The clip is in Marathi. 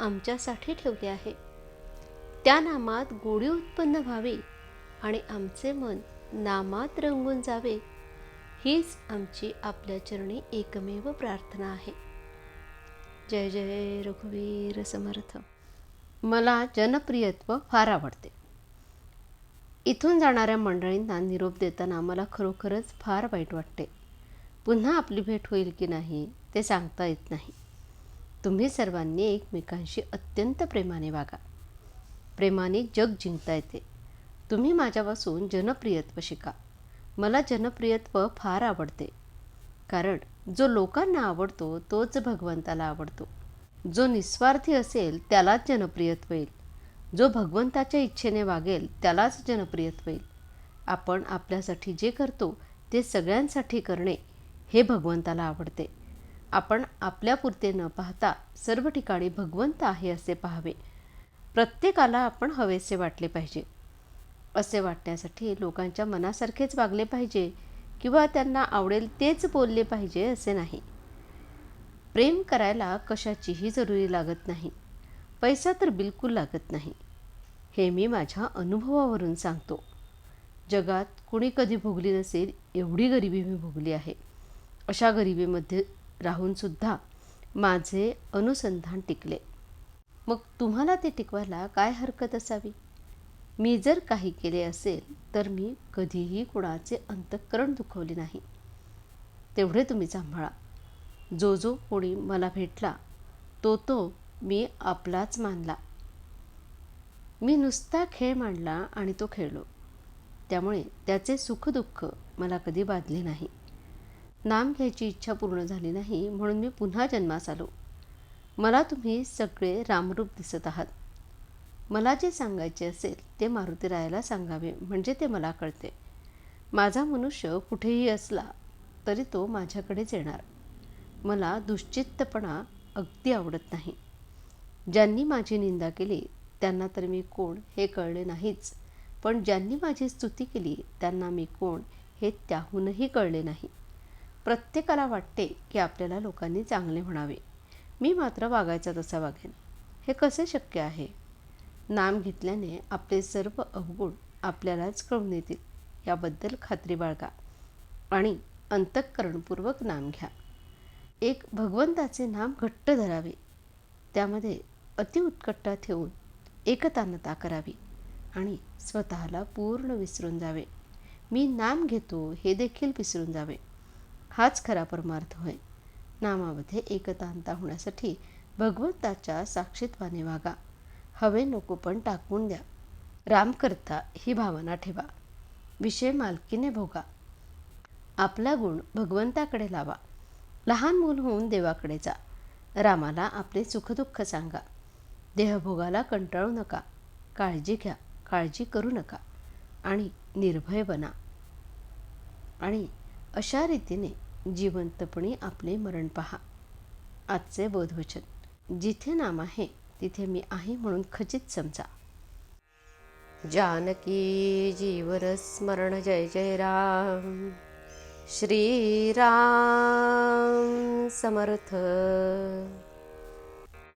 आमच्यासाठी ठेवले आहे. त्या नामात गोडी उत्पन्न व्हावी आणि आमचे मन नामात रंगून जावे हीच आमची आपल्या चरणी एकमेव प्रार्थना आहे. जय जय रघुवीर समर्थ. मला जनप्रियत्व फार आवडते. इथून जाणाऱ्या मंडळींना निरोप देताना मला खरोखरच फार वाईट वाटते. पुन्हा आपली भेट होईल की नाही ते सांगता येत नाही. तुम्ही सर्वांनी एकमेकांशी अत्यंत प्रेमाने वागा. प्रेमाने जग जिंकता येते. तुम्ही माझ्यापासून जनप्रियत्व शिका. मला जनप्रियत्व फार आवडते. कारण जो लोकांना आवडतो तोच भगवंताला आवडतो. जो निस्वार्थी असेल त्यालाच जनप्रियत्व येईल. जो भगवंताच्या इच्छेने वागेल त्यालाच जनप्रियत्व येईल. आपण आपल्यासाठी जे करतो ते सगळ्यांसाठी करणे हे भगवंताला आवडते. आपण आपल्यापुरते न पाहता सर्व ठिकाणी भगवंत आहे असे पाहावे. प्रत्येकाला आपण हवेसे वाटले पाहिजे. असे वाटण्यासाठी लोकांच्या मनासारखेच वागले पाहिजे किंवा त्यांना आवडेल तेच बोलले पाहिजे असे नाही. प्रेम करायला कशाचीही जरुरी लागत नाही. पैसा तर बिलकुल लागत नाही. हे मी माझ्या अनुभवावरून सांगतो. जगात कुणी कधी भोगली नसेल एवढी गरिबी मी भोगली आहे. अशा गरिबीमध्ये राहूनसुद्धा माझे अनुसंधान टिकले. मग तुम्हाला ते टिकवायला काय हरकत असावी? मी जर काही केले असेल तर मी कधीही कुणाचे अंतःकरण दुखवले नाही. तेवढे तुम्ही सांभाळा. जो जो कोणी मला भेटला तो तो मी आपलाच मानला. मी नुसता खेळ मांडला आणि तो खेळलो. त्यामुळे त्याचे सुखदुःख मला कधी बाधले नाही. नाम घ्यायची इच्छा पूर्ण झाली नाही म्हणून मी पुन्हा जन्मास आलो. मला तुम्ही सगळे रामरूप दिसत आहात. मला जे सांगायचे असेल ते मारुतीरायाला सांगावे म्हणजे ते मला कळते. माझा मनुष्य कुठेही असला तरी तो माझ्याकडेच येणार. मला दुश्चित्तपणा अगदी आवडत नाही. ज्यांनी माझी निंदा केली त्यांना तर मी कोण हे कळले नाहीच. पण ज्यांनी माझी स्तुती केली त्यांना मी कोण हे त्याहूनही कळले नाही. प्रत्येकाला वाटते की आपल्याला लोकांनी चांगले म्हणावे. मी मात्र वागायचा तसा वागेन. हे कसे शक्य आहे? नाम घेतल्याने आपले सर्व अवगुण आपल्यालाच कळून येतील याबद्दल खात्री बाळगा आणि अंतःकरणपूर्वक नाम घ्या. एक भगवंताचे नाम घट्ट धरावे. त्यामध्ये अतिउत्कट्टा ठेवून एकतानता करावी आणि स्वतःला पूर्ण विसरून जावे. मी नाम घेतो हे देखील विसरून जावे. हाच खरा परमार्थ होय. नामामध्ये एकतांता होण्यासाठी भगवंताच्या साक्षीत्वाने वागा. हवे नको पण टाकून द्या. राम करता ही भावना ठेवा. विषय मालकीने भोगा. आपला गुण भगवंताकडे लावा. लहान मूल होऊन देवाकडे जा. रामाला आपले सुखदुःख सांगा. देहभोगाला कंटाळू नका. काळजी घ्या. काळजी करू नका. आणि निर्भय बना. आणि अशा रीतीने जिवंतपणे आपले मरण पहा. आजचे बोधवचन. जिथे नाम आहे तिथे मी आहे म्हणून खचित समजा. जानकी जीवर स्मरण जय जय राम. श्रीराम समर्थ.